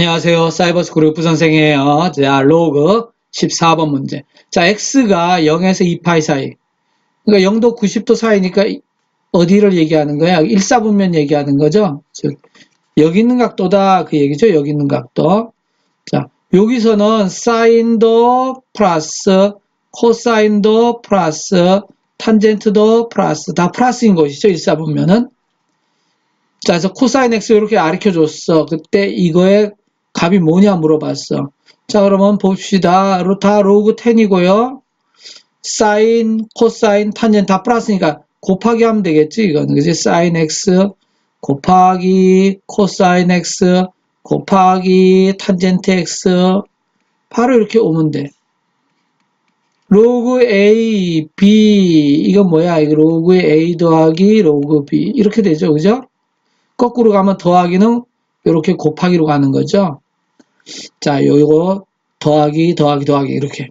안녕하세요. 사이버스 그룹 선생이에요. 자, 로그 14번 문제. 자, x가 0에서 2파이 사이. 그러니까 0도 90도 사이니까 어디를 얘기하는 거야? 1사분면 얘기하는 거죠. 즉, 여기 있는 각도다. 그 얘기죠. 여기 있는 각도. 자, 여기서는 사인도 플러스 코사인도 플러스 탄젠트도 플러스 다 플러스인 것이죠. 1사분면은. 자, 그래서 코사인 x 이렇게 가르쳐 줬어. 그때 이거의 값이 뭐냐 물어봤어. 자, 그러면 봅시다. 로- 다 로그 10이고요. 사인, 코사인, 탄젠 다 플러스니까 곱하기 하면 되겠지, 이거는. 그지? 사인 x 곱하기 코사인 x 곱하기 탄젠트 x 바로 이렇게 오면 돼. 로그 a, b 이건 뭐야? 이거 로그 a 더하기 로그 b 이렇게 되죠, 그죠? 거꾸로 가면 더하기는 이렇게 곱하기로 가는 거죠. 자, 요거 더하기, 더하기, 더하기 이렇게.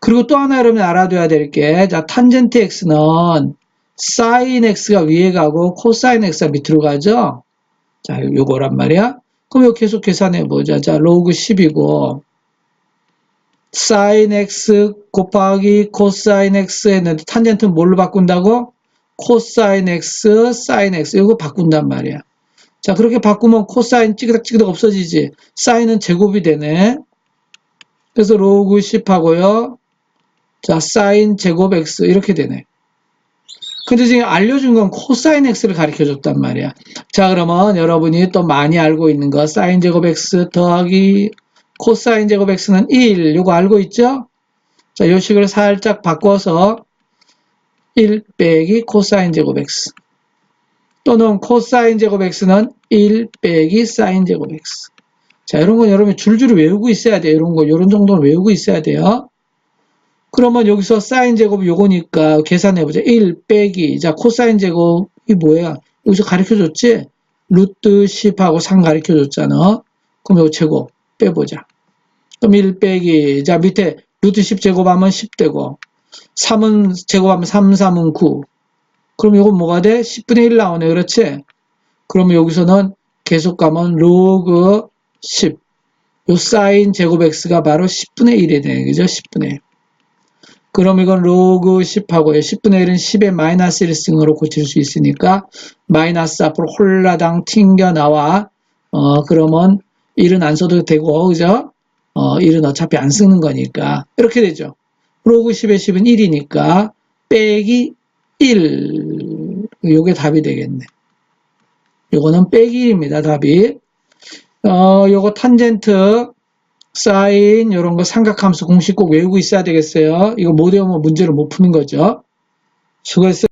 그리고 또 하나 여러분 알아둬야 될 게, 자, 탄젠트 x는 사인 x가 위에 가고 코사인 x가 밑으로 가죠. 자, 요거란 말이야. 그럼 이거 계속 계산해 보자. 자, 로그 10이고 사인 x 곱하기 코사인 x 했는데 탄젠트는 뭘로 바꾼다고? 코사인 x, 사인 x 이거 바꾼단 말이야. 자, 그렇게 바꾸면 코사인 찌그덕찌그덕 없어지지. 사인은 제곱이 되네. 그래서 로그 10하고요. 자, 사인 제곱 x 이렇게 되네. 근데 지금 알려준 건 코사인 x를 가르쳐 줬단 말이야. 자, 그러면 여러분이 또 많이 알고 있는 거 사인 제곱 x 더하기 코사인 제곱 x는 1. 요거 알고 있죠? 자, 요 식을 살짝 바꿔서 1 빼기 코사인 제곱 x. 또는 코사인 제곱 x는 1 빼기 사인 제곱 x. 자, 이런 건 여러분이 줄줄이 외우고 있어야 돼요. 이런 거, 이런 정도는 외우고 있어야 돼요. 그러면 여기서 사인 제곱 요거니까 계산해보자. 1 빼기, 자, 코사인 제곱이 뭐야? 여기서 가르쳐 줬지? 루트 10하고 3 가르쳐 줬잖아. 그럼 요거 제곱 빼보자. 그럼 1 빼기, 자, 밑에 루트 10 제곱하면 10 되고, 3은 제곱하면 3, 3은 9. 그럼 이건 뭐가 돼? 10분의 1 나오네. 그렇지? 그러면 여기서는 계속 가면 로그 10. 요 사인 제곱 x가 바로 10분의 1이 되네. 그죠? 10분의 1. 그럼 이건 로그 10하고요. 10분의 1은 10의 마이너스 1승으로 고칠 수 있으니까 마이너스 앞으로 홀라당 튕겨 나와. 어, 그러면 1은 안 써도 되고, 그죠? 어, 1은 어차피 안 쓰는 거니까. 이렇게 되죠. 로그 10의 10은 1이니까 빼기 1. 요게 답이 되겠네. 요거는 빼기 1입니다. 답이. 어, 요거 탄젠트, 사인, 요런 거 삼각함수 공식 꼭 외우고 있어야 되겠어요. 이거 못 외우면 문제를 못 푸는 거죠. 수고했어요.